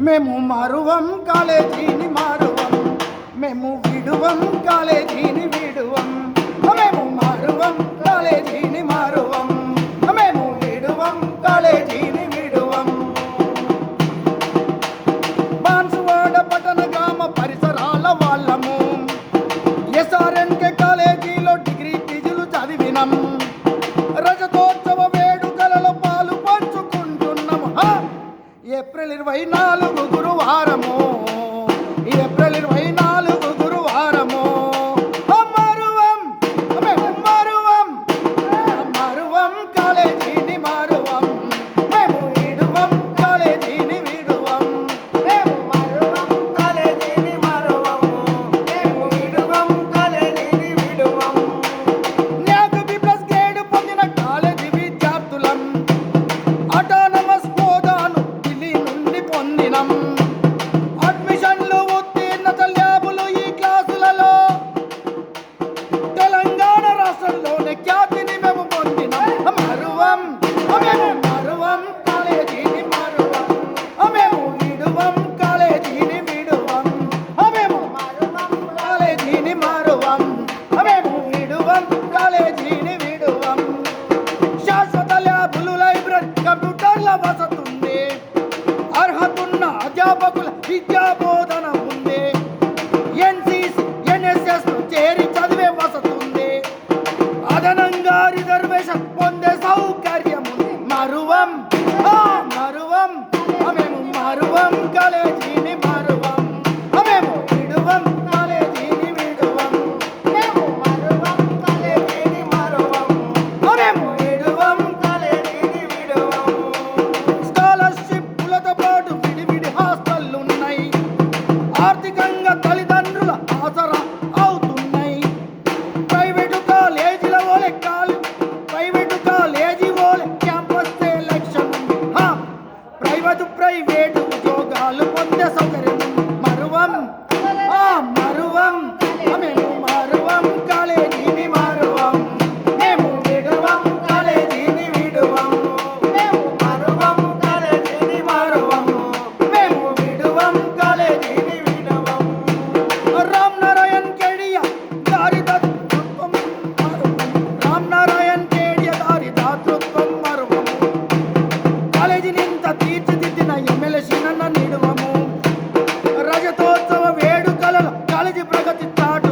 మేము మరువం కాలేజీని మారువం. మేము విడువం కాలేజీని విడువం. మేము మరువం కాలేజీని మారువం. మేము విడువం కాలేజీని విడువం. బాన్సువాడ పట్టణ గ్రామ పరిసరాల వాళ్ళము. ఎస్ఆర్ఎన్కే కాలేజీలో డిగ్రీ ఫీజులు చదివినం. రజతోత్సవ ఏప్రిల్ ఇరవై నాలుగు గురువారము. ఏప్రిల్ ఇరవై నాలుగు ప్రైవేటు ప్రైవేటు ఉద్యోగాలు పొందే పాటు